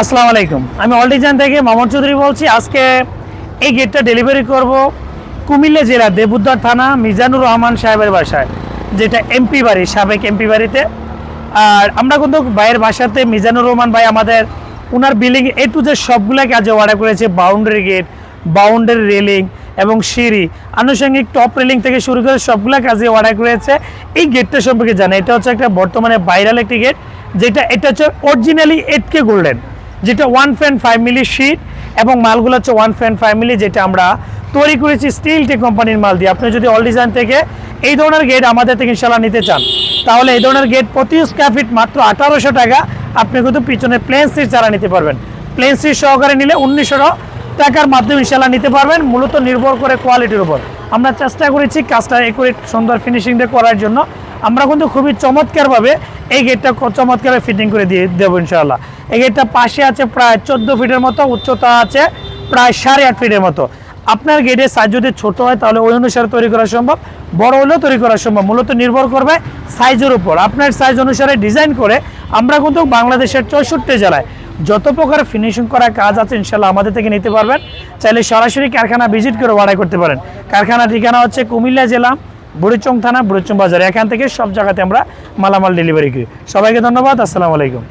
আসসালামু আলাইকুম। আমি অলডিজান থেকে মামুন চৌধুরী বলছি। আজকে এই গেটটা ডেলিভারি করব কুমিল্লা জেলা দেবুদ্দার থানা মিজানুর রহমান সাহেবের বাসায়, যেটা এমপি বাড়ি, সাবেক এমপি বাড়িতে। আর আমরা কিন্তু ভাইয়ের বাসাতে মিজানুর রহমান ভাই আমাদের ওনার বিল্ডিং এ টু যে সবগুলো কাজে অর্ডার করেছে বাউন্ডারি গেট বাউন্ডারি রেলিং এবং সিঁড়ি। আনুষঙ্গিক টপ রেলিং থেকে শুরু করে সবগুলো কাজে অর্ডার করেছে। এই গেটটা সম্পর্কে জানে এটা হচ্ছে একটা বর্তমানে ভাইরাল একটি গেট যেটা, এটা হচ্ছে অরিজিনালি এইটকে গোল্ডেন যেটা one point five milli sheet এবং মালগুলো হচ্ছে ওয়ান পয়েন্ট ফাইভ মিলি যেটা আমরা তৈরি করেছি স্টিল টি কোম্পানির মাল দিয়ে। আপনি যদি অল ডিজাইন থেকে এই ধরনের গেট আমাদের থেকে ইনশাল্লাহ নিতে চান, তাহলে এই ধরনের গেট প্রতি স্কোয়ার ফিট মাত্র আঠারোশো টাকা আপনি কিন্তু পিছনে প্লেন সিট চারা নিতে পারবেন। প্লেন সিট সহকারে নিলে উনিশশো টাকার মাধ্যমে ইনশাল্লাহ নিতে পারবেন, মূলত নির্ভর করে কোয়ালিটির উপর। আমরা চেষ্টা করেছি কাজটা একুরেট সুন্দর ফিনিশিং দিয়ে করার জন্য। আমরা কিন্তু খুবই চমৎকারভাবে এই গেটটা চমৎকারে ফিটিং করে দিয়ে দেবো ইনশাল্লাহ এই গেটটা পাশে আছে প্রায় চোদ্দ ফিটের মতো, উচ্চতা আছে প্রায় সাড়ে আট ফিটের মতো। আপনার গেটের সাইজ যদি ছোট হয়, তাহলে ওই অনুসারে তৈরি করা সম্ভব। বড় হলেও তৈরি করা সম্ভব। মূলত নির্ভর করবে সাইজের উপর। আপনার সাইজ অনুসারে ডিজাইন করে আমরা কিন্তু বাংলাদেশের চৌষট্টি জেলায় যত প্রকার ফিনিশিং করা কাজ আছে ইনশাল্লাহ আমাদের থেকে নিতে পারবেন। চাইলে সরাসরি কারখানা ভিজিট করে অর্ডার করতে পারেন। কারখানা ঠিকানা হচ্ছে কুমিল্লা জেলা বুড়িচং থানা, বুড়িচং বাজার। এখান থেকে সব জায়গাতে আমরা মালামাল ডেলিভারি করি। সবাইকে ধন্যবাদ, আসসালামু আলাইকুম।